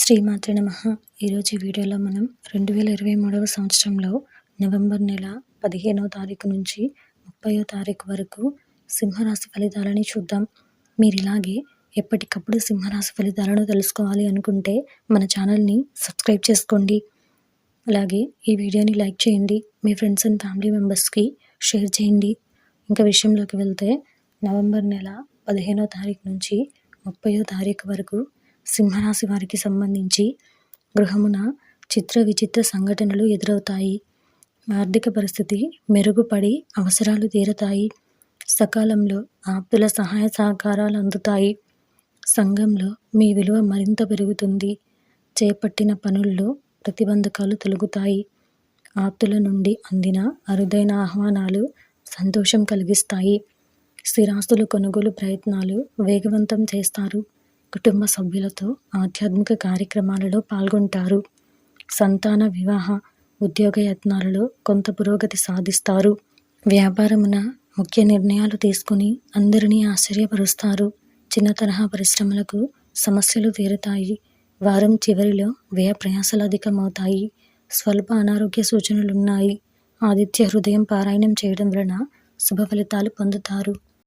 శ్రీమాత్రే నమ. ఈరోజు ఈ వీడియోలో మనం రెండు వేల ఇరవై మూడవ సంవత్సరంలో నవంబర్ నెల పదిహేనవ తారీఖు నుంచి ముప్పయో తారీఖు వరకు సింహరాశి ఫలితాలని చూద్దాం. మీరు ఇలాగే ఎప్పటికప్పుడు సింహరాశి ఫలితాలను తెలుసుకోవాలి అనుకుంటే మన ఛానల్ని సబ్స్క్రైబ్ చేసుకోండి. అలాగే ఈ వీడియోని లైక్ చేయండి. మీ ఫ్రెండ్స్ అండ్ ఫ్యామిలీ మెంబర్స్కి షేర్ చేయండి. ఇంకా విషయంలోకి వెళ్తే నవంబర్ నెల పదిహేనో తారీఖు నుంచి ముప్పయో తారీఖు వరకు సింహరాశి వారికి సంబంధించి గృహమున చిత్ర విచిత్ర సంఘటనలు ఎదురవుతాయి. ఆర్థిక పరిస్థితి మెరుగుపడి అవసరాలు తీరతాయి. సకాలంలో ఆప్తుల సహాయ సహకారాలు అందుతాయి. సంఘంలో మీ విలువ మరింత పెరుగుతుంది. చేపట్టిన పనుల్లో ప్రతిబంధకాలు తొలగుతాయి. ఆప్తుల నుండి అందిన అరుదైన ఆహ్వానాలు సంతోషం కలిగిస్తాయి. స్థిరాస్తులు కొనుగోలు ప్రయత్నాలు వేగవంతం చేస్తారు. కుటుంబ సభ్యులతో ఆధ్యాత్మిక కార్యక్రమాలలో పాల్గొంటారు. సంతాన వివాహ ఉద్యోగ యత్నాలలో కొంత పురోగతి సాధిస్తారు. వ్యాపారమున ముఖ్య నిర్ణయాలు తీసుకుని అందరినీ ఆశ్చర్యపరుస్తారు. చిన్న తరహా పరిశ్రమలకు సమస్యలు తీరుతాయి. వారం చివరిలో వ్యయ ప్రయాసాలు అధికమవుతాయి. స్వల్ప అనారోగ్య సూచనలున్నాయి. ఆదిత్య హృదయం పారాయణం చేయడం వలన శుభ ఫలితాలు పొందుతారు.